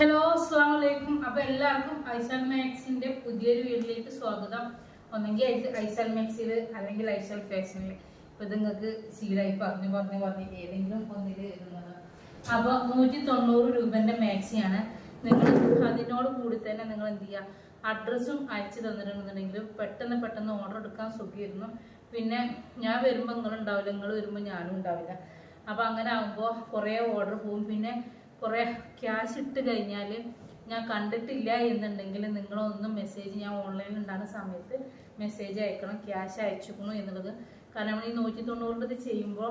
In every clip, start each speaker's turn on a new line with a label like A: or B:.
A: Hello അസ്സാം വലൈക്കും അപ്പോൾ എല്ലാവർക്കും ഐസൽ മാക്സിന്റെ പുതിയൊരു വീട്ടിലേക്ക് സ്വാഗതം. ഒന്നെങ്കിൽ ഐസൽ മാക്സിൽ അല്ലെങ്കിൽ ഐസൽ ഫാഷനിൽ ഇപ്പൊ ഇത് നിങ്ങൾക്ക് സീലായി പറഞ്ഞു പറഞ്ഞു പറഞ്ഞു ഏതെങ്കിലും ഒന്നിൽ ഇരുന്നത് അപ്പൊ നൂറ്റി തൊണ്ണൂറ് രൂപന്റെ മാക്സിയാണ്. നിങ്ങൾ അതിനോട് കൂടി തന്നെ നിങ്ങൾ എന്ത് ചെയ്യുക അഡ്രസ്സും അയച്ചു തന്നിട്ടുണ്ടെങ്കിൽ പെട്ടെന്ന് പെട്ടെന്ന് ഓർഡർ എടുക്കാൻ സുഖമായിരുന്നു പിന്നെ ഞാൻ വരുമ്പോൾ നിങ്ങൾ ഉണ്ടാവില്ല നിങ്ങൾ വരുമ്പോൾ ഞാനും ഉണ്ടാവില്ല. അപ്പോൾ അങ്ങനെ ആകുമ്പോൾ കുറേ ഓർഡർ പോകും പിന്നെ കുറേ ക്യാഷ് ഇട്ട് കഴിഞ്ഞാൽ ഞാൻ കണ്ടിട്ടില്ല എന്നുണ്ടെങ്കിൽ നിങ്ങളൊന്നും മെസ്സേജ് ഞാൻ ഓൺലൈനിൽ ഉണ്ടാകുന്ന സമയത്ത് മെസ്സേജ് അയക്കണം ക്യാഷ് അയച്ചിരിക്കണു എന്നുള്ളത്. കാരണം ഈ നൂറ്റി തൊണ്ണൂറിന്റെ ചെയ്യുമ്പോൾ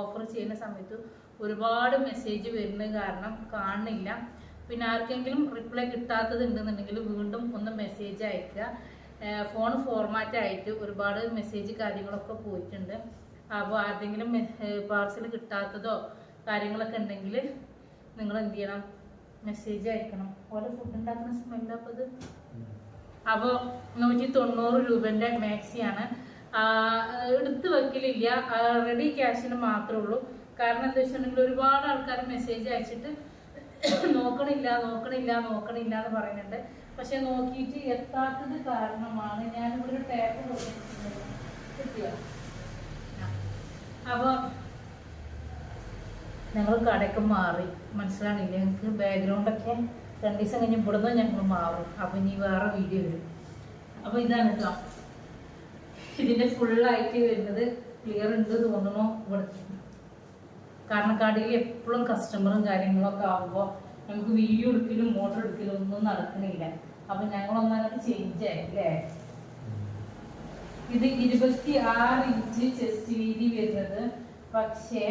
A: ഓഫർ ചെയ്യുന്ന സമയത്ത് ഒരുപാട് മെസ്സേജ് വരുന്നത് കാരണം കാണുന്നില്ല. പിന്നെ ആർക്കെങ്കിലും റിപ്ലൈ കിട്ടാത്തത് ഉണ്ടെന്നുണ്ടെങ്കിൽ വീണ്ടും ഒന്ന് മെസ്സേജ് അയക്കുക. ഫോൺ ഫോർമാറ്റ് ആയിട്ട് ഒരുപാട് മെസ്സേജ് കാര്യങ്ങളൊക്കെ പോയിട്ടുണ്ട്. അപ്പോൾ ആർക്കെങ്കിലും പാർസൽ കിട്ടാത്തതോ കാര്യങ്ങളൊക്കെ ഉണ്ടെങ്കിൽ നിങ്ങൾ എന്ത് ചെയ്യണം മെസ്സേജ് അയക്കണം. ഓരോ ഫുഡ് ഉണ്ടാക്കുന്ന സ്മെല്ല് അപ്പോൾ ഇത് അപ്പോൾ നൂറ്റി തൊണ്ണൂറ് രൂപന്റെ മാക്സിയാണ് എടുത്തു എടുത്ത് വെക്കലില്ല. റെഡി ക്യാഷിന് മാത്രമേ ഉള്ളൂ. കാരണം എന്താ വെച്ചിട്ടുണ്ടെങ്കിൽ ഒരുപാട് ആൾക്കാർ മെസ്സേജ് അയച്ചിട്ട് നോക്കണില്ല നോക്കണില്ല നോക്കണില്ല എന്ന് പറയുന്നുണ്ട്. പക്ഷെ നോക്കിയിട്ട് എത്താത്തത് കാരണമാണ് ഞാനിവിടെ ഒരു ടാപ്പ് കൊടുത്തിട്ടുണ്ട് കിട്ടിയോ അപ്പോൾ ഞങ്ങൾ കടയ്ക്ക് മാറി. മനസ്സിലാണില്ല ഞങ്ങൾക്ക് ബാക്ക്ഗ്രൗണ്ടൊക്കെ രണ്ട് ദിവസം കഴിഞ്ഞ് ഇവിടുന്ന് ഞങ്ങൾ മാറും. അപ്പം ഇനി വേറെ വീഡിയോ വരും. അപ്പോൾ ഇതാണ് കേട്ടോ ഇതിന്റെ ഫുള്ളായിട്ട് വരുന്നത് ക്ലിയർ ഉണ്ട് തോന്നണോ ഇവിടെ. കാരണം കടയിൽ എപ്പോഴും കസ്റ്റമറും കാര്യങ്ങളൊക്കെ ആകുമ്പോൾ നമുക്ക് വീഡിയോ എടുക്കലും മോട്ടർ എടുക്കലും ഒന്നും നടക്കണില്ല. അപ്പം ഞങ്ങളൊന്നങ്ങനെ ചേഞ്ച് ആയില്ലേ ഇത് ഇരുപത്തി ആറ് ഇഞ്ച് ചെസ്റ്റ് വീതി വരുന്നത്. പക്ഷേ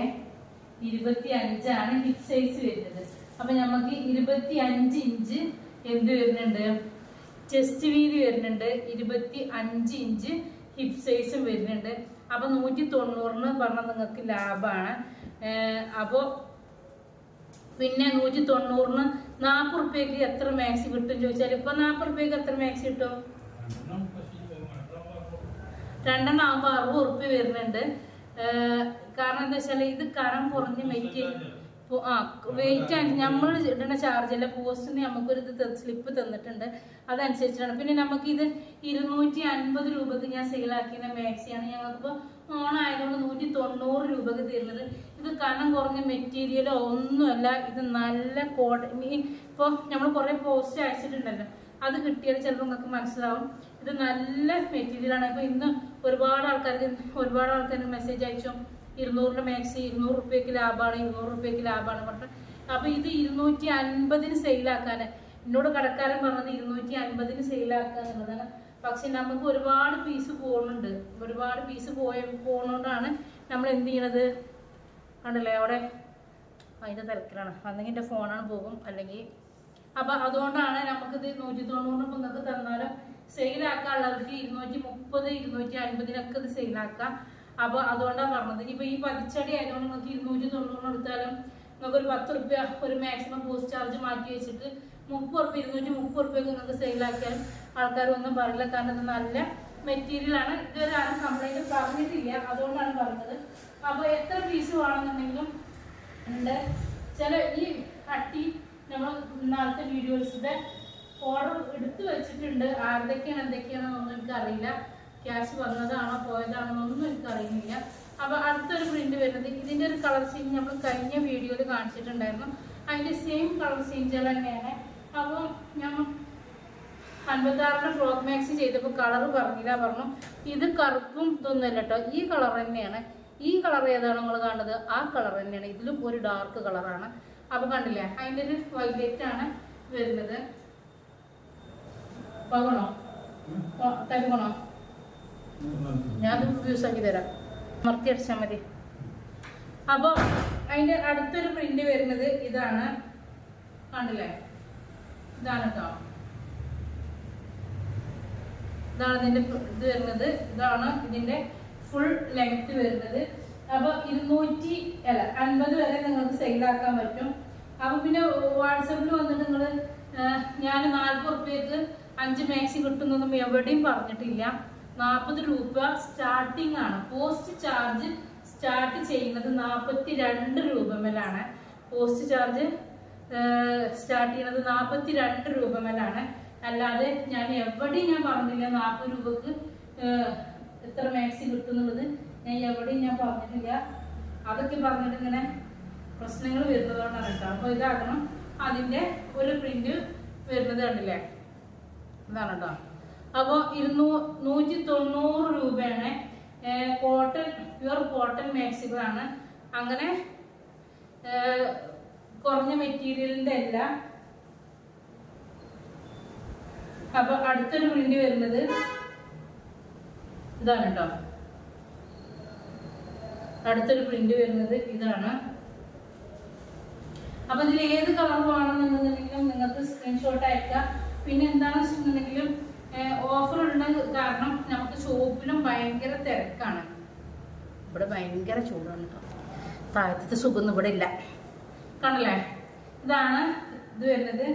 A: ഇരുപത്തി അഞ്ചാണ് ഹിപ് സൈസ് വരുന്നത്. അപ്പൊ നമുക്ക് ഇരുപത്തി അഞ്ച് ഇഞ്ച് എന്ത് വരുന്നുണ്ട്? ചെസ്റ്റ് വീതി വരുന്നുണ്ട്. ഇരുപത്തി അഞ്ച് ഇഞ്ച് ഹിപ് സൈസും വരുന്നുണ്ട്. അപ്പൊ നൂറ്റി തൊണ്ണൂറിന് പറഞ്ഞാൽ നിങ്ങൾക്ക് ലാഭമാണ് അപ്പോൾ പിന്നെ നൂറ്റി തൊണ്ണൂറിന് നാൽപ്പത് റുപ്യക്ക് എത്ര മാക്സി കിട്ടും ചോദിച്ചാൽ ഇപ്പൊ നാൽപ്പത് റുപ്യക്ക് എത്ര മാക്സി കിട്ടും? രണ്ടെണ്ണം ആകുമ്പോൾ അറുപത് റുപ്യ വരുന്നുണ്ട്. കാരണം എന്താ വെച്ചാൽ ഇത് കനം കുറഞ്ഞ വെയിറ്റ് ആ വെയിറ്റ് ആണ്. നമ്മൾ ഇടുന്ന ചാർജ് അല്ല പോസ്റ്റിന് നമുക്കൊരു ഇത് സ്ലിപ്പ് തന്നിട്ടുണ്ട്. അതനുസരിച്ചാണ് പിന്നെ നമുക്ക് ഇത് ഇരുന്നൂറ്റി അൻപത് രൂപക്ക് ഞാൻ സെയിലാക്കിയ മാക്സിയാണ് ഞങ്ങൾക്കിപ്പോൾ ഓണായതുകൊണ്ട് നൂറ്റി തൊണ്ണൂറ് രൂപക്ക് തരുന്നത്. ഇത് കനം കുറഞ്ഞ മെറ്റീരിയലോ ഒന്നുമല്ല ഇത് നല്ല കോട്ടൺ ഇപ്പോൾ നമ്മൾ കുറേ പോസ്റ്റ് അയച്ചിട്ടുണ്ടല്ലോ. അത് കിട്ടിയാൽ ചിലപ്പോൾ നിങ്ങൾക്ക് മനസ്സിലാവും. ഇത് നല്ല മെറ്റീരിയലാണ് അപ്പോൾ ഇന്ന് ഒരുപാട് ആൾക്കാർക്ക് ഒരുപാട് ആൾക്കാർക്ക് മെസ്സേജ് അയച്ചു. ഇരുന്നൂറിന്റെ മാക്സി ഇരുന്നൂറ് റുപ്യക്ക് ലാഭമാണ് ഇരുന്നൂറ് റുപ്യക്ക് ലാഭമാണ് പറഞ്ഞിട്ട്. അപ്പോൾ ഇത് ഇരുന്നൂറ്റി അൻപതിന് സെയിലാക്കാൻ എന്നോട് കടക്കാരൻ പറഞ്ഞത് ഇരുന്നൂറ്റി അൻപതിന് സെയിലാക്കുക എന്നുള്ളതാണ്. പക്ഷെ നമുക്ക് ഒരുപാട് പീസ് പോകുന്നുണ്ട് ഒരുപാട് പീസ് പോയ പോകുന്നതുകൊണ്ടാണ് നമ്മൾ എന്ത് ചെയ്യണത്? കണ്ടല്ലേ അവിടെ? അതിന്റെ തിരക്കിലാണ്. അല്ലെങ്കിൽ എന്റെ ഫോണാണ് പോകും. അല്ലെങ്കിൽ അപ്പൊ അതുകൊണ്ടാണ് നമുക്കിത് നൂറ്റി തൊണ്ണൂറിന് ഇപ്പൊ നിങ്ങൾക്ക് തന്നാലും സെയിലാക്കാനുള്ളവർക്ക് ഇരുന്നൂറ്റി മുപ്പത് ഇരുന്നൂറ്റി അൻപതിനൊക്കെ ഇത് സെയിലാക്കാം അപ്പൊ അതുകൊണ്ടാണ് പറഞ്ഞത്. ഇപ്പൊ ഈ പതിച്ചടി ആയതുകൊണ്ട് നിങ്ങൾക്ക് ഇരുന്നൂറ്റി തൊണ്ണൂറ് എടുത്താലും നിങ്ങൾക്ക് ഒരു പത്ത് റുപ്യ ഒരു മാക്സിമം പോസ്റ്റ് ചാർജ് മാറ്റി വെച്ചിട്ട് മുപ്പത് റുപ്യ ഇരുന്നൂറ്റി മുപ്പത് റുപ്യക്ക് നിങ്ങൾക്ക് സെയിലാക്കിയാലും ആൾക്കാരൊന്നും പറയില്ല. കാരണം ഇത് നല്ല മെറ്റീരിയൽ ആണ്. ഇതുവരെ ആരും കംപ്ലൈന്റ് പറഞ്ഞിട്ടില്ല. അതുകൊണ്ടാണ് പറഞ്ഞത്. അപ്പൊ എത്ര പീസ് വേണമെന്നുണ്ടെങ്കിലും ഉണ്ട്. ചില ഈ അട്ടി നമ്മൾ നാളത്തെ വീഡിയോസിന്റെ ഓർഡർ എടുത്തു വെച്ചിട്ടുണ്ട്. ആരുടെക്കെയാണ് എന്തൊക്കെയാണെന്നൊന്നും എനിക്കറിയില്ല. ക്യാഷ് വന്നതാണോ പോയതാണോ എന്നൊന്നും എനിക്കറിയുന്നില്ല. അപ്പൊ അടുത്തൊരു പ്രിന്റ് വരുന്നത് ഇതിന്റെ ഒരു കളർ സീൻ നമ്മൾ കഴിഞ്ഞ വീഡിയോയിൽ കാണിച്ചിട്ടുണ്ടായിരുന്നു. അതിന്റെ സെയിം കളർ ചേഞ്ചുകൾ തന്നെയാണ്. അപ്പോൾ ഞാൻ അൻപത്താറിന്റെ ഫ്രോക്ക് മാക്സ് ചെയ്തപ്പോൾ കളർ പറഞ്ഞില്ല പറഞ്ഞു. ഇത് കറുപ്പും ഇതൊന്നുമല്ല കേട്ടോ ഈ കളർ തന്നെയാണ്. ഈ കളർ ഏതാണ് നിങ്ങൾ കാണുന്നത് ആ കളർ തന്നെയാണ്. ഇതിലും ഒരു ഡാർക്ക് കളറാണ്. അപ്പൊ കണ്ടില്ലേ? അതിന്റെ ഒരു വൈലറ്റ് ആണ് വരുന്നത്. പോകണോ? തരുകണോ ഞാൻ യൂസ് ആക്കി തരാം. മർത്തി അടിച്ചാൽ മതി. അപ്പോൾ അതിന്റെ അടുത്തൊരു പ്രിന്റ് വരുന്നത് ഇതാണ്. കണ്ടില്ലേ? ഇതാണ് കേട്ടോ ഇതാണ് ഇതിന്റെ ഇത് വരുന്നത്. ഇതാണ് ഇതിന്റെ ഫുൾ ലെങ്ത് വരുന്നത്. അപ്പൊ ഇരുന്നൂറ്റി അല്ല അൻപത് വരെ നിങ്ങൾക്ക് സെയിലാക്കാൻ പറ്റും. അപ്പൊ പിന്നെ വാട്സപ്പിൽ വന്നിട്ട് നിങ്ങൾ ഞാൻ നാൽപ്പത് റുപ്യക്ക് അഞ്ച് മാക്സി കിട്ടുന്നൊന്നും എവിടെയും പറഞ്ഞിട്ടില്ല. നാൽപ്പത് രൂപ സ്റ്റാർട്ടിംഗ് ആണ്. പോസ്റ്റ് ചാർജ് സ്റ്റാർട്ട് ചെയ്യുന്നത് നാൽപ്പത്തി രണ്ട് രൂപ മേലാണ്. പോസ്റ്റ് ചാർജ് സ്റ്റാർട്ട് ചെയ്യുന്നത് നാൽപ്പത്തി രണ്ട് രൂപ മേലാണ്. അല്ലാതെ ഞാൻ എവിടെയും ഞാൻ പറഞ്ഞില്ല നാൽപ്പത് രൂപക്ക് എത്ര മാക്സി കിട്ടുന്നുള്ളത്. ഞാൻ എവിടെയും ഞാൻ പറഞ്ഞിട്ടില്ല. അതൊക്കെ പറഞ്ഞിട്ട് ഇങ്ങനെ പ്രശ്നങ്ങൾ വരുന്നതുകൊണ്ടാണ് കേട്ടോ. അപ്പോൾ ഇതാക്കണം അതിന്റെ ഒരു പ്രിന്റ് വരുന്നത് കണ്ടില്ലേ? ഇതാണ് കേട്ടോ അപ്പോൾ ഇരുന്നൂ നൂറ്റി തൊണ്ണൂറ് രൂപയാണ് കോട്ടൺ പ്യുവർ കോട്ടൺ മാക്സികളാണ് അങ്ങനെ കുറഞ്ഞ മെറ്റീരിയലിന്റെ അല്ല. അപ്പൊ അടുത്തൊരു പ്രിന്റ് വരുന്നത് ഇതാണ് കേട്ടോ അടുത്തൊരു പ്രിന്റ് വരുന്നത് ഇതാണ്. അപ്പൊ ഇതിൽ ഏത് കളർ വേണമെന്നുണ്ടെങ്കിലും നിങ്ങൾക്ക് സ്ക്രീൻഷോട്ട് അയക്കാം. പിന്നെ എന്താണെന്ന് വെച്ചിട്ടുണ്ടെങ്കിൽ ഓഫർ ഉണ്ട് കാരണം നമുക്ക് ഷോപ്പിലും ഭയങ്കര തിരക്കാണ്. ഇവിടെ ഭയങ്കര ചൂടാണ് താഴത്തെ സുഖമൊന്നും ഇവിടെ ഇല്ല. കണ്ടല്ലേ? ഇതാണ് ഇത് വരുന്നത്.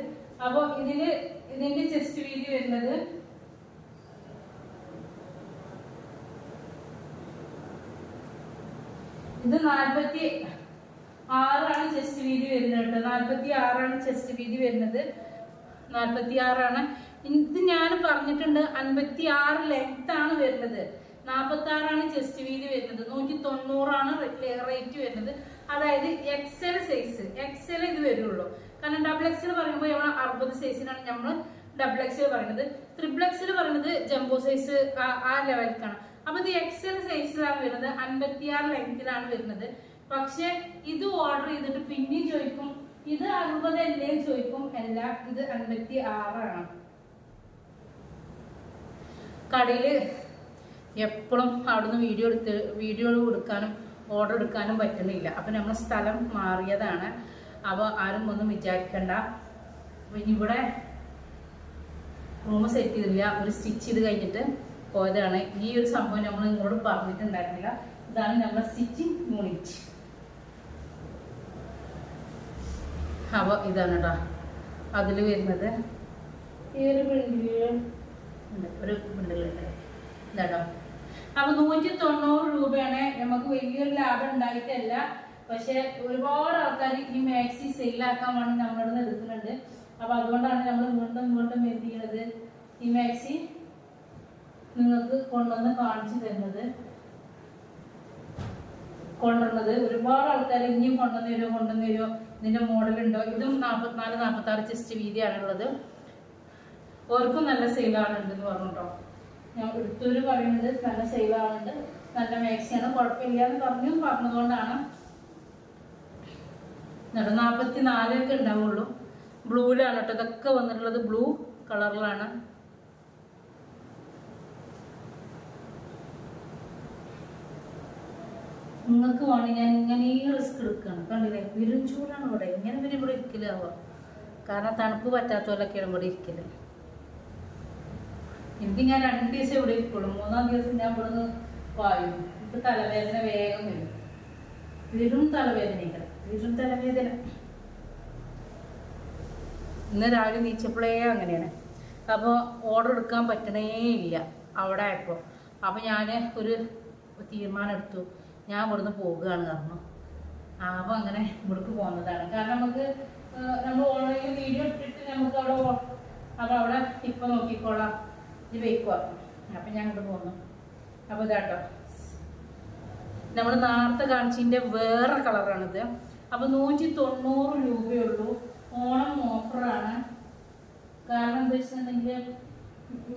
A: അപ്പോൾ ഇതിൽ ഇതിന്റെ ചെസ്റ്റ് വീതി വരുന്നത് ഇത് നാൽപ്പത്തി ആറാണ് ചെസ്റ്റ് വീതി വരുന്നത് നാൽപ്പത്തി ആറാണ് ചെസ്റ്റ് വീതി വരുന്നത്. നാൽപ്പത്തി ആറാണ് ഇത് ഞാൻ പറഞ്ഞിട്ടുണ്ട് അൻപത്തി ആറ് ആണ് വരുന്നത്. നാൽപ്പത്തി ആറാണ് ചെസ്റ്റ് വീതി വരുന്നത്. നൂറ്റി തൊണ്ണൂറാണ് റേറ്റ് വരുന്നത്. അതായത് എക്സൽ സൈസ് എക്സൽ ഇത് വരുള്ളൂ. കാരണം ഡബിൾ എക്സൽ പറയുമ്പോൾ നമ്മൾ അറുപത് സൈസിനാണ് നമ്മൾ ഡബിൾ എക്സൽ പറയുന്നത്. ത്രിബിൾ എക്സൽ പറയുന്നത് ജംബോ സൈസ് ആ ലെവലിലേക്കാണ് അപ്പൊ ഇത് എക്സൽ സൈസിലാണ് വരുന്നത്. അൻപത്തിയാറ് ലെങ്തിലാണ് വരുന്നത്. പക്ഷെ ഇത് ഓർഡർ ചെയ്തിട്ട് പിന്നെയും ചോദിക്കും ഇത് അറുപതല്ലേ ചോദിക്കും. അല്ല ഇത് അൻപത്തി ആറാണ്. കടയിൽ എപ്പോഴും അവിടുന്ന് വീഡിയോ എടുത്ത് വീഡിയോ കൊടുക്കാനും ഓർഡർ എടുക്കാനും പറ്റുന്നില്ല. അപ്പൊ നമ്മൾ സ്ഥലം മാറിയതാണ്. അപ്പോൾ ആരും ഒന്നും വിചാരിക്കണ്ട. അപ്പൊ ഇവിടെ റൂം സെറ്റ് ചെയ്തില്ല. ഒരു സ്റ്റിച്ച് ചെയ്ത് കഴിഞ്ഞിട്ട് പോയതാണ്. ഈ ഒരു സംഭവം നമ്മൾ നിങ്ങളോട് പറഞ്ഞിട്ടുണ്ടായിരുന്നില്ല. ഇതാണ് നമ്മുടെ സ്റ്റിച്ചിങ് യൂണിറ്റ്. അപ്പോൾ ഇതാണ് കേട്ടോ അതിൽ വരുന്നത് ഈ ഒരു ഇതാട്ടോ അപ്പൊ നൂറ്റി തൊണ്ണൂറ് രൂപയാണ്. നമുക്ക് വലിയൊരു ലാഭം ഉണ്ടായിട്ടല്ല. പക്ഷെ ഒരുപാട് ആൾക്കാർ ഈ മാക്സി സെയിലാക്കാൻ വേണ്ടി നമ്മളിൽ നിന്ന് എടുക്കുന്നുണ്ട്. അപ്പൊ അതുകൊണ്ടാണ് നമ്മൾ വീണ്ടും വീണ്ടും എന്ത് ചെയ്യണത്? ഈ മാക്സി നിങ്ങൾക്ക് കൊണ്ടുവന്ന് കാണിച്ചു തരുന്നത്. കൊണ്ടുവന്നത്. ഒരുപാട് ആൾക്കാർ ഇനിയും കൊണ്ടുവന്ന് തരുമോ മോഡൽ ഉണ്ടോ ഇതും നാൽപ്പത്തിനാല് നാൽപ്പത്തി ആറ് ചെസ്റ്റ് വീതിയാണുള്ളത് ഓർക്കും നല്ല സെയിലാണ് ഉണ്ടെന്ന് പറഞ്ഞിട്ടോ. ഞാൻ എടുത്തൊരു പറയുന്നത് നല്ല സെയിലാണുണ്ട് നല്ല മാക്സിയാണ് കുഴപ്പമില്ല എന്ന് പറഞ്ഞു പറഞ്ഞതുകൊണ്ടാണ്. എന്നിട്ട് നാൽപ്പത്തി നാലൊക്കെ ഉണ്ടാവുള്ളൂ. ബ്ലൂവിലാണ് കേട്ടോ ഇതൊക്കെ വന്നിട്ടുള്ളത് ബ്ലൂ കളറിലാണ് നിങ്ങൾക്ക് വേണ്ടി ഞാൻ ഇങ്ങനെ ഈ റിസ്ക് എടുക്കുകയാണ് കണ്ടില്ലേ? വെറും ചൂടാണ് ഇവിടെ. ഇങ്ങനെ പിന്നെ ഇവിടെ ഇരിക്കലാവുക കാരണം തണുപ്പ് പറ്റാത്തവരൊക്കെയാണ് ഇവിടെ ഇരിക്കൽ. എനിക്ക് ഞാൻ രണ്ട് ദിവസം ഇവിടെ ഇരിക്കുള്ളൂ. മൂന്നാം ദിവസം ഞാൻ ഇവിടെ നിന്ന് പായും. എനിക്ക് തലവേദന വേഗം വരും. വെറും തലവേദനയ്ക്കണം വെറും തലവേദന. ഇന്ന് രാവിലെ നീച്ചപ്പോഴേ അങ്ങനെയാണ്. അപ്പോൾ ഓർഡർ എടുക്കാൻ പറ്റണേ ഇല്ല. അവിടെ ആയപ്പോൾ അപ്പോൾ ഞാൻ ഒരു തീരുമാനം എടുത്തു. ഞാൻ ഇവിടുന്ന് പോകുകയാണ് പറഞ്ഞു. അപ്പോൾ അങ്ങനെ ഇവിടേക്ക് പോകുന്നതാണ് കാരണം നമുക്ക് നമ്മൾ ഓൺലൈനിൽ വീഡിയോ ഇട്ടിട്ട് നമുക്ക് അവിടെ അപ്പോൾ അവിടെ ഇപ്പം നോക്കിക്കോളാം. ഇത് വെക്കുക. അപ്പം ഞാൻ ഇങ്ങോട്ട് പോന്നു. അപ്പോൾ ഇതാട്ടോ നമ്മൾ നേരത്തെ കാണിച്ചതിന്റെ വേറെ കളറാണിത്. അപ്പോൾ നൂറ്റി തൊണ്ണൂറ് രൂപയുള്ളൂ. ഓണം ഓഫറാണ്. കാരണം എന്താ വെച്ചിട്ടുണ്ടെങ്കിൽ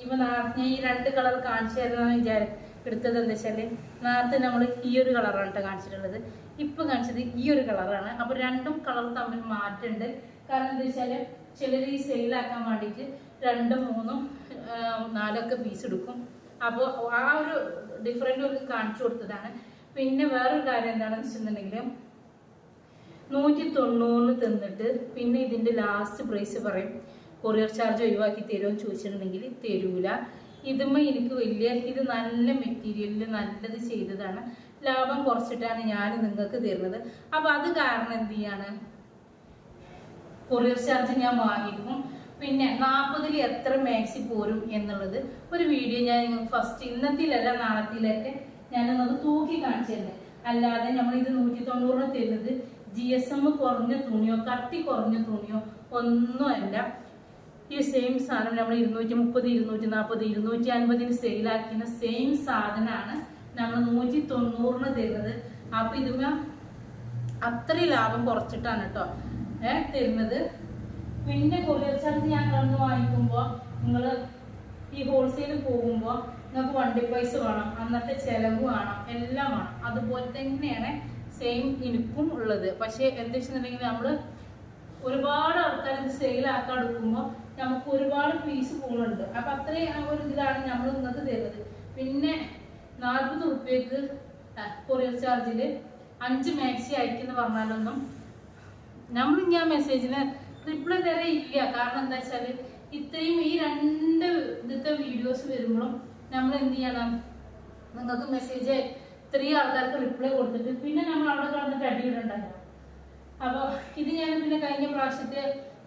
A: ഇപ്പൊ ഞാൻ ഈ രണ്ട് കളർ കാണിച്ചു തരുന്നതെന്ന് വിചാരി എടുത്തത് എന്താ വെച്ചാൽ നേരത്തെ നമ്മൾ ഈ ഒരു കളറാണ് കേട്ടോ കാണിച്ചിട്ടുള്ളത്. ഇപ്പം കാണിച്ചത് ഈ ഒരു കളറാണ് അപ്പോൾ രണ്ടും കളർ തമ്മിൽ മാറ്റമുണ്ട് കാരണം എന്താ വെച്ചാൽ ചിലർ ഈ സെയിലാക്കാൻ വേണ്ടിയിട്ട് രണ്ടും മൂന്നും നാലൊക്കെ പീസ് എടുക്കും. അപ്പോൾ ആ ഒരു ഡിഫറെന്റ് ഒക്കെ കാണിച്ചു കൊടുത്തതാണ്. പിന്നെ വേറൊരു കാര്യം എന്താണെന്ന് വെച്ചിട്ടുണ്ടെങ്കിൽ നൂറ്റി തൊണ്ണൂറിന് തിന്നിട്ട് പിന്നെ ഇതിന്റെ ലാസ്റ്റ് പ്രൈസ് പറയും. കൊറിയർ ചാർജ് ഒഴിവാക്കി തരുമോ എന്ന് ചോദിച്ചിട്ടുണ്ടെങ്കിൽ തരൂല. ഇതുമ്മ എനിക്ക് വലിയ ഇത് നല്ല മെറ്റീരിയലിൽ നല്ലത് ചെയ്തതാണ്. ലാഭം കുറച്ചിട്ടാണ് ഞാൻ നിങ്ങൾക്ക് തരുന്നത്. അപ്പൊ അത് കാരണം എന്ത് ചെയ്യാണ്? കൊറിയർ ചാർജ് ഞാൻ വാങ്ങിക്കും. പിന്നെ നാൽപ്പതിൽ എത്ര മാക്സി പോരും എന്നുള്ളത്. ഒരു വീഡിയോ ഞാൻ നിങ്ങൾക്ക് ഫസ്റ്റ് ഇന്നത്തിലല്ല നാളത്തിലൊക്കെ ഞാനൊന്നത് തൂക്കി കാണിച്ചു തന്നെ അല്ലാതെ നമ്മൾ ഇത് നൂറ്റി തൊണ്ണൂറിന് തരുന്നത് ജി എസ് എം കുറഞ്ഞ തുണിയോ കട്ടി കുറഞ്ഞ തുണിയോ ഒന്നുമല്ല. ഈ സെയിം സാധനം നമ്മൾ ഇരുന്നൂറ്റി മുപ്പത് ഇരുന്നൂറ്റി നാൽപ്പത് ഇരുന്നൂറ്റി അൻപതിന് സെയിലാക്കുന്ന സെയിം സാധനമാണ് നമ്മൾ നൂറ്റി തൊണ്ണൂറിന് തരുന്നത്. അപ്പൊ ഇതിന് അത്ര ലാഭം കുറച്ചിട്ടാണ് കേട്ടോ ഏ തരുന്നത്. പിന്നെ കൊറിയർ ചാർജ് ഞങ്ങളൊന്ന് വാങ്ങിക്കുമ്പോൾ നിങ്ങൾ ഈ ഹോൾസെയിൽ പോകുമ്പോൾ നിങ്ങൾക്ക് വണ്ടി പൈസ വേണം അന്നത്തെ ചെലവ് വേണം എല്ലാം വേണം. അതുപോലെ തന്നെയാണ് സെയിം എനിക്കും ഉള്ളത്. പക്ഷേ എന്താ വെച്ചിട്ടുണ്ടെങ്കിൽ നമ്മൾ ഒരുപാട് ആൾക്കാർ ഇത് സെയിലാക്കാൻ എടുക്കുമ്പോൾ നമുക്ക് ഒരുപാട് പീസ് പോകുന്നുണ്ട് അപ്പൊ അത്രയും ആ ഒരു ഇതിലാണ് നമ്മൾ നിങ്ങൾക്ക് തരുന്നത്. പിന്നെ നാൽപ്പത് റുപ്യക്ക് കൊറിയർ ചാർജിൽ അഞ്ച് മാക്സി അയക്കുന്ന പറഞ്ഞാലൊന്നും നമ്മൾ ഞാൻ മെസ്സേജിന് റിപ്ലൈ തരെ ഇല്ല. കാരണം എന്താ വെച്ചാൽ ഇത്രയും ഈ രണ്ട് ഇന്നത്തെ വീഡിയോസ് വരുമ്പോഴും നമ്മൾ എന്ത് ചെയ്യണം? നിങ്ങൾക്ക് മെസ്സേജ് ഇത്രയും ആൾക്കാർക്ക് റിപ്ലൈ കൊടുത്തിട്ട് പിന്നെ നമ്മൾ അവിടെ കടന്നിട്ട് അടിയിടണ്ടല്ലോ അപ്പോൾ ഇത് ഞാൻ പിന്നെ കഴിഞ്ഞ പ്രാവശ്യത്തെ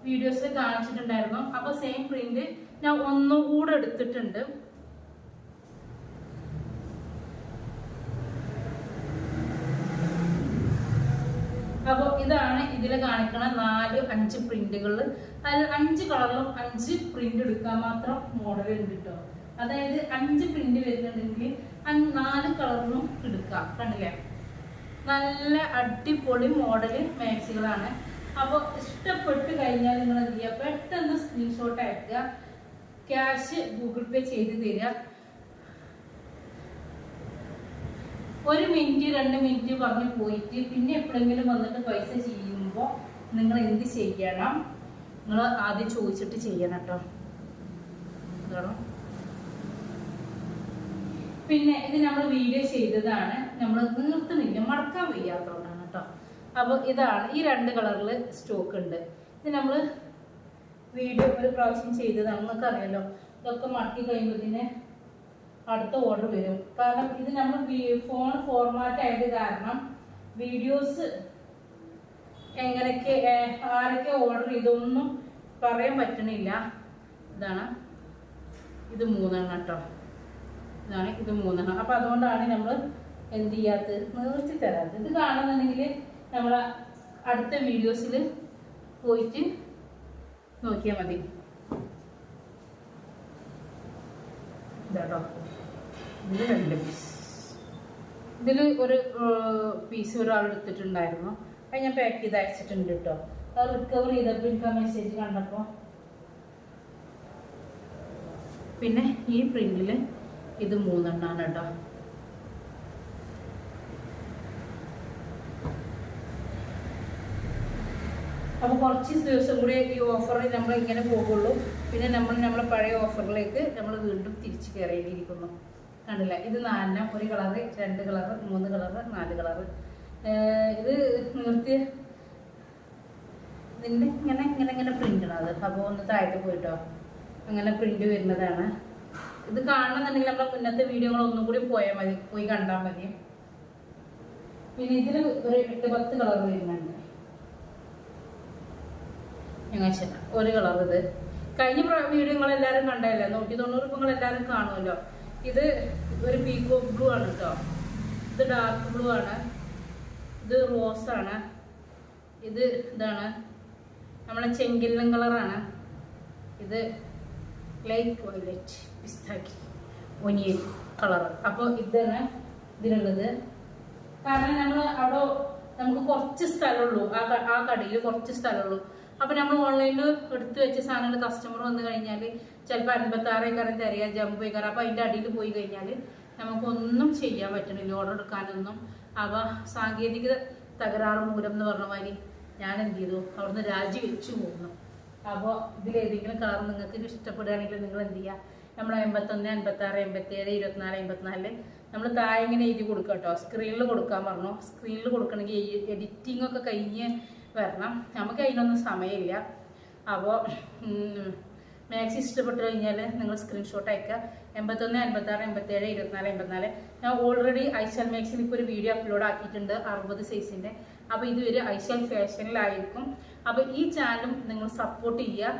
A: വീഡിയോസിൽ കാണിച്ചിട്ടുണ്ടായിരുന്നു. അപ്പോൾ സെയിം പ്രിന്റ് ഞാൻ ഒന്നുകൂടെ എടുത്തിട്ടുണ്ട്. അപ്പോൾ ഇതാണ് ഇതിൽ കാണിക്കുന്ന നാല് അഞ്ച് പ്രിന്റുകൾ അതിൽ അഞ്ച് കളറിലും അഞ്ച് പ്രിന്റ് എടുക്കാൻ മാത്രം മോഡൽ ഉണ്ട് കേട്ടോ അതായത് അഞ്ച് പ്രിന്റ് വരുന്നുണ്ടെങ്കിൽ നാല് കളറിലും എടുക്കാം. കണ്ടില്ലേ? നല്ല അടിപൊളി മോഡൽ മാക്സികളാണ് അപ്പോൾ ഇഷ്ടപ്പെട്ട് കഴിഞ്ഞാൽ നിങ്ങൾ എന്ത് ചെയ്യുക? പെട്ടെന്ന് സ്ക്രീൻഷോട്ട് അയക്കുക. ക്യാഷ് ഗൂഗിൾ പേ ചെയ്ത് തരിക. ഒരു മിനിറ്റ് രണ്ട് മിനിറ്റ് പറഞ്ഞ് പോയിട്ട് പിന്നെ എപ്പോഴെങ്കിലും വന്നിട്ട് പൈസ ചെയ്യുമ്പോൾ നിങ്ങൾ എന്ത് ചെയ്യണം? നിങ്ങൾ ആദ്യം ചോദിച്ചിട്ട് ചെയ്യണം കേട്ടോ. പിന്നെ ഇത് നമ്മൾ വീഡിയോ ചെയ്തതാണ്. നമ്മൾ നിർത്തുന്നില്ല മടക്കാൻ വയ്യാത്തതുകൊണ്ട് അപ്പോൾ ഇതാണ് ഈ രണ്ട് കളറിൽ സ്റ്റോക്ക് ഉണ്ട്. ഇത് നമ്മൾ വീഡിയോ ഒരു പ്രാവശ്യം ചെയ്തതാണ്. നമുക്ക് അറിയാലോ ഇതൊക്കെ മടക്കി കഴിയുമ്പോഴത്തേന് അടുത്ത ഓർഡർ വരും. കാരണം ഇത് നമ്മൾ ഫോൺ ഫോർമാറ്റ് ആയത് കാരണം വീഡിയോസ് എങ്ങനെയൊക്കെ ആരൊക്കെ ഓർഡർ ചെയ്തൊന്നും പറയാൻ പറ്റണില്ല. ഇതാണ്. ഇത് മൂന്നെണ്ണം കേട്ടോ. ഇതാണ് ഇത് മൂന്നെണ്ണം. അപ്പം അതുകൊണ്ടാണ് നമ്മൾ എന്ത് ചെയ്യാത്തത്? നിർത്തി തരാത്തത്. ഇത് കാണുന്നുണ്ടെങ്കിൽ നമ്മൾ അടുത്ത വീഡിയോസിൽ പോയിട്ട് നോക്കിയാൽ മതി. ഇതാട്ടോ. ഇതിൽ രണ്ട് പീസ് ഇതിൽ ഒരു പീസ് ഒരാൾ എടുത്തിട്ടുണ്ടായിരുന്നു. അത് ഞാൻ പാക്ക് ചെയ്ത് അയച്ചിട്ടുണ്ട് കേട്ടോ അത് റിക്കവർ ചെയ്തപ്പോൾ എനിക്ക് ആ മെസ്സേജ് കണ്ടപ്പോൾ പിന്നെ ഈ പ്രിന്റിൽ ഇത് മൂന്നെണ്ണാണ് കേട്ടോ അപ്പോൾ കുറച്ച് ദിവസം കൂടി ഈ ഓഫറിൽ നമ്മൾ ഇങ്ങനെ പോകുള്ളൂ. പിന്നെ നമ്മൾ നമ്മളെ പഴയ ഓഫറിലേക്ക് നമ്മൾ വീണ്ടും തിരിച്ചു കയറിയിരിക്കുന്നു കണ്ടില്ല? ഇത് നാലെണ്ണം. ഒരു കളറ് രണ്ട് കളറ് മൂന്ന് കളറ് നാല് കളറ് ഇത് നിർത്തിയ. ഇതിന്റെ ഇങ്ങനെ ഇങ്ങനെ ഇങ്ങനെ പ്രിന്റ് ആണ് അപ്പോൾ ഒന്ന് താഴത്ത് പോയിട്ടോ. അങ്ങനെ പ്രിന്റ് വരുന്നതാണ്. ഇത് കാണണമെന്നുണ്ടെങ്കിൽ നമ്മുടെ മുന്നത്തെ വീഡിയോകൾ ഒന്നും കൂടി പോയാൽ മതി. പോയി കണ്ടാൽ മതി. പിന്നെ ഇതിൽ ഒരു എട്ട് പത്ത് കളർ വരുന്നുണ്ട്. ഞങ്ങൾ ശരി ഒരു കളർ ഇത്. കഴിഞ്ഞ വീഡിയോ നിങ്ങൾ എല്ലാവരും കണ്ടതല്ലേ? നൂറ്റി തൊണ്ണൂറ് ഇപ്പം എല്ലാവരും കാണുമല്ലോ. ഇത് ഒരു പീക്കോ ബ്ലൂ ആണ് കേട്ടോ ഇത് ഡാർക്ക് ബ്ലൂ ആണ്. ഇത് റോസ് ആണ്. ഇത് ഇതാണ്. നമ്മളെ ചെങ്കില്ലം കളറാണ് ഇത് ലൈറ്റ് വയലറ്റ് പിസ്താക്കി ഒനിയൻ കളർ. അപ്പോൾ ഇതാണ് ഇതിനുള്ളത് കാരണം നമ്മൾ അവിടെ നമുക്ക് കുറച്ച് സ്ഥലമുള്ളൂ. ആ ആ കടയിൽ കുറച്ച് സ്ഥലമുള്ളൂ. അപ്പൊ നമ്മൾ ഓൺലൈനിൽ എടുത്തു വെച്ച സാധനങ്ങൾ കസ്റ്റമർ വന്നു കഴിഞ്ഞാൽ ചിലപ്പോൾ അൻപത്താറേക്കാരം തരിക ജമ്പ് ചെയ്ക്കാറ് അപ്പൊ അതിന്റെ അടിയിൽ പോയി കഴിഞ്ഞാൽ നമുക്കൊന്നും ചെയ്യാൻ പറ്റണില്ല ഓർഡർ എടുക്കാനൊന്നും. അവ സാങ്കേതിക തകരാറ് മൂലം എന്ന് പറഞ്ഞ മാതിരി ഞാൻ എന്ത് ചെയ്തു? അവിടുന്ന് രാജി വെച്ചു പോകുന്നു അപ്പോൾ ഇതിലേതെങ്കിലും കളർ നിങ്ങൾക്ക് ഇഷ്ടപ്പെടുകയാണെങ്കിൽ നിങ്ങൾ എന്ത് ചെയ്യുക നമ്മൾ എൺപത്തൊന്ന് എൺപത്തി ആറ് എൺപത്തി ഏഴ് ഇരുപത്തിനാല് എൺപത്തിനാല് നമ്മൾ താഴെ ഇങ്ങനെ എഴുതി കൊടുക്കുക കേട്ടോ. സ്ക്രീനിൽ കൊടുക്കാൻ പറഞ്ഞു. സ്ക്രീനിൽ കൊടുക്കണമെങ്കിൽ എഡിറ്റിംഗ് ഒക്കെ കഴിഞ്ഞ് വരണം. നമുക്ക് അതിനൊന്നും സമയമില്ല. അപ്പോൾ മാക്സി ഇഷ്ടപ്പെട്ടു കഴിഞ്ഞാൽ നിങ്ങൾ സ്ക്രീൻഷോട്ട് അയക്കുക. എൺപത്തൊന്ന് എൺപത്താറ് എൺപത്തേഴ് ഇരുപത്തിനാല് എൺപത്തിനാല്. ഞാൻ ഓൾറെഡി ഐശാൽ മാക്സിൽ ഇപ്പോൾ ഒരു വീഡിയോ അപ്ലോഡ് ആക്കിയിട്ടുണ്ട് അറുപത് സൈസിന്റെ അപ്പോൾ ഇതൊരു ഐശാൽ ഫാഷനിലായിരിക്കും അപ്പോൾ ഈ ചാനലും നിങ്ങൾ സപ്പോർട്ട് ചെയ്യുക.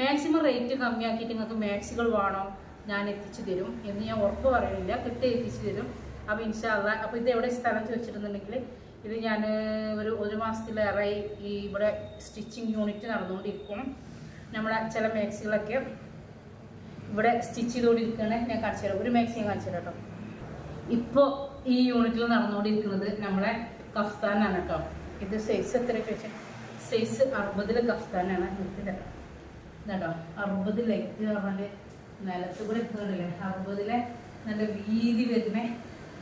A: മാക്സിമം റേറ്റ് കമ്മിയാക്കിയിട്ട് നിങ്ങൾക്ക് മാക്സികൾ വേണോ? ഞാൻ എത്തിച്ചു തരും. എന്ന് ഞാൻ ഉറപ്പ് പറയുന്നില്ല. കിട്ടി എത്തിച്ചു തരും. അപ്പോൾ ഇൻഷാല്ല അപ്പോൾ ഇത് എവിടെ സ്ഥലം ചോദിച്ചിട്ടുണ്ടെങ്കിൽ ഇത് ഞാൻ ഒരു ഒരു മാസത്തിലേറെ ഈ ഇവിടെ സ്റ്റിച്ചിങ് യൂണിറ്റ് നടന്നുകൊണ്ടിരിക്കും നമ്മുടെ ചില മാക്സികളൊക്കെ ഇവിടെ സ്റ്റിച്ച് ചെയ്തുകൊണ്ടിരിക്കുകയാണ്. ഞാൻ കാണിച്ചു തരാം. ഒരു മാക്സി ഞാൻ കാണിച്ചു തരാം കേട്ടോ. ഇപ്പോൾ ഈ യൂണിറ്റിൽ നടന്നുകൊണ്ടിരിക്കുന്നത് നമ്മളെ കഫ്താനാണ് കേട്ടോ. ഇത് സൈസ് എത്ര ചോദിച്ചാൽ സൈസ് അറുപതിൽ കഫ്താനാണ്. നിർത്തി തരാം. ഇതാട്ടോ അറുപത് ലെഗ് പറഞ്ഞാൽ നിലത്ത് കൂടെ എത്തുന്നുണ്ടല്ലേ അറുപതിലെ നല്ല വീതി വരുന്ന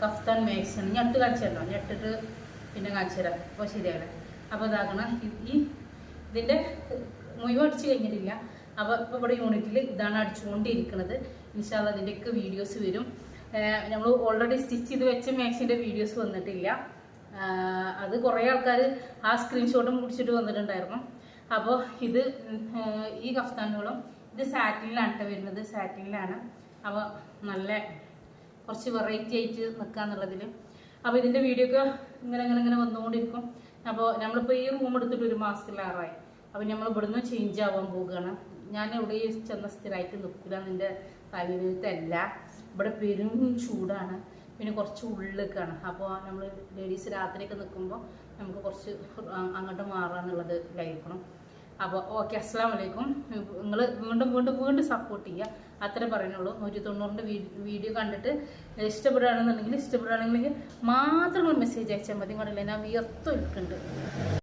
A: കഫ്താൻ മാക്സിയാണ്. ഞെട്ട് കാണിച്ചു തരണം ഞെട്ടിട്ട് പിന്നെ കാണിച്ചു തരാം. അപ്പോൾ ശരിയാണ്. അപ്പോൾ ഇതാക്കണം ഈ- ഇതിന്റെ മുഴുവൻ അടിച്ചു കഴിഞ്ഞിട്ടില്ല. അപ്പോൾ ഇപ്പോൾ ഇവിടെ യൂണിറ്റിൽ ഇതാണ് അടിച്ചുകൊണ്ടിരിക്കുന്നത്. ഇൻഷാല്ല അതിന്റെയൊക്കെ വീഡിയോസ് വരും. നമ്മൾ ഓൾറെഡി സ്റ്റിച്ച് ചെയ്ത് വെച്ച മാക്സിന്റെ വീഡിയോസ് വന്നിട്ടില്ല. അത് കുറേ ആൾക്കാർ ആ സ്ക്രീൻഷോട്ടും പിടിച്ചിട്ട് വന്നിട്ടുണ്ടായിരുന്നു. അപ്പോൾ ഇത് ഈ കഫ്താനുകളും ഇത് സാറ്റിനിലാണ് കേട്ടോ വരുന്നത്. സാറ്റിനിലാണ്. അപ്പോൾ നല്ല കുറച്ച് വെറൈറ്റി ആയിട്ട് നിൽക്കാന്നുള്ളതിൽ അപ്പോൾ ഇതിന്റെ വീഡിയോ ഒക്കെ ഇങ്ങനെ ഇങ്ങനെ ഇങ്ങനെ വന്നുകൊണ്ടിരിക്കും. അപ്പോൾ നമ്മളിപ്പോൾ ഈ റൂം എടുത്തിട്ട് ഒരു മാസത്തിലാറായി അപ്പോൾ നമ്മൾ ഇവിടുന്ന് ചേഞ്ച് ആവാൻ പോവുകയാണ്. ഞാൻ എവിടെ ചെന്ന സ്ഥിരമായിട്ട് നിൽക്കില്ല നിന്റെ തലയിലത്തല്ല ഇവിടെ പെരും ചൂടാണ്. പിന്നെ കുറച്ച് ഉള്ളിലേക്കാണ്. അപ്പോൾ നമ്മൾ ലേഡീസ് രാത്രിയൊക്കെ നിൽക്കുമ്പോൾ നമുക്ക് കുറച്ച് അങ്ങോട്ട് അങ്ങോട്ട് മാറാന്നുള്ളത് ഇതായിരിക്കണം. അപ്പോൾ ഓക്കെ അസ്സാം വലൈക്കും നിങ്ങൾ വീണ്ടും വീണ്ടും വീണ്ടും സപ്പോർട്ട് ചെയ്യുക അത്രേ പറയുന്നുള്ളൂ. നൂറ്റി തൊണ്ണൂറിന്റെ വീഡിയോ കണ്ടിട്ട് ഇഷ്ടപ്പെടുകയാണെന്നുണ്ടെങ്കിൽ ഇഷ്ടപ്പെടുകയാണെങ്കിൽ മാത്രം മെസ്സേജ് അയച്ചാൽ മതി. നിങ്ങളുടെ ഞാൻ വിയർത്തൊരുക്കുന്നുണ്ട്.